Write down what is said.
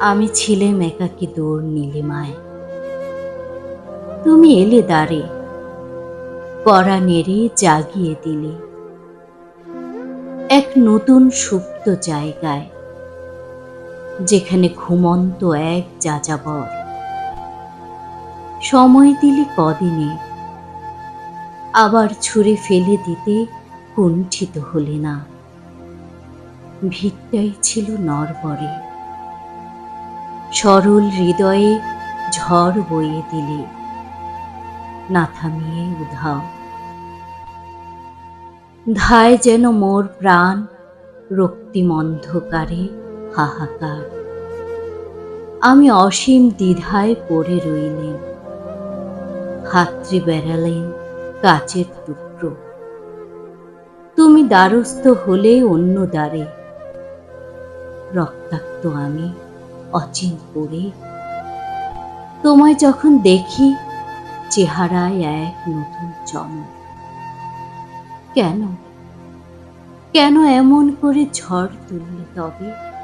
আমি ছিলেম একাকি দৌড় নীলিমায়। তুমি এলে দাঁড়ে কড়া নেড়ে জাগিয়ে দিলে। এক নতুন সুপ্ত জায়গায়, যেখানে ঘুমন্ত এক যাযাবর। সময় দিলে কদিনে, আবার ছুঁড়ে ফেলে দিতে কুণ্ঠিত হলে না। ভিতটাই ছিল নরবরে। সরল হৃদয়ে ঝড় বইয়ে দিলে। না থামিয়ে উধাও। ধায় যেন মোর প্রাণ রক্তিম অন্ধকারে হাহাকার। আমি অসীম দ্বিধায় পড়ে রইলেন। হাতড়ি বেড়ালেন কাচের টুকরো। তুমি দ্বারস্থ হলে অন্য দ্বারে। রক্তাক্ত আমি অচিন করে তোমায় যখন দেখি, চেহারায় এক নতুন চমক। কেন? কেন এমন করে ঝড় তুললে তবে?